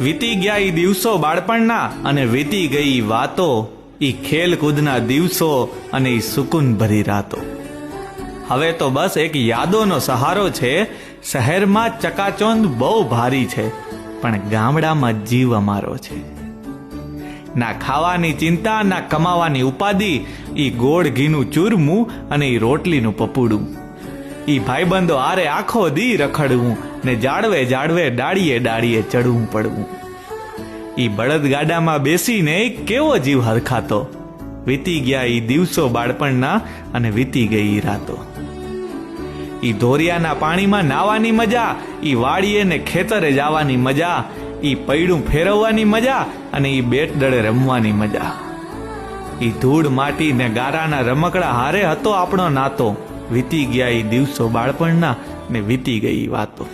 વીતી ગયા ઈ દિવસો બાળપણના અને વીતી ગઈ વાતો, ઈ ખેલકૂદના દિવસો અને ઈ સુકૂન ભરી રાતો. હવે તો બસ એક યાદોનો સહારો છે, શહેરમાં ચકાચોંદ બહુ ભારી છે, પણ ગામડામાં જીવ અમારો છે. ના ખાવાની ચિંતા, ના કમાવાની ઉપાધિ, ઈ ગોળ ઘીનું ચૂરમું અને ઈ રોટલીનું પપુડું. ઈ ભાઈબંધો આરે આખો દી રખડવું ને જાડવે જાડવે ડાળીએ ડાળીએ ચડવું પડવું. ઈ બળદગાડામાં બેસીને કેવો જીવ હરખાતો? વીતી ગયા ઈ દિવસો બાળપણના અને વીતી ગઈ રાતો. ઈ ધોરિયાના પાણીમાં નાવાની મજા, ઈ વાડીએ ને ખેતરે જવાની મજા, ઈ પૈડું ફેરવવાની મજા અને ઈ બેટ દળે રમવાની મજા. ઈ ધૂળ માટી ને ગારાના રમકડા હારે હતો આપણો નાતો. વીતી ગયા ઈ દિવસો બાળપણના ને વીતી ગઈ વાતો.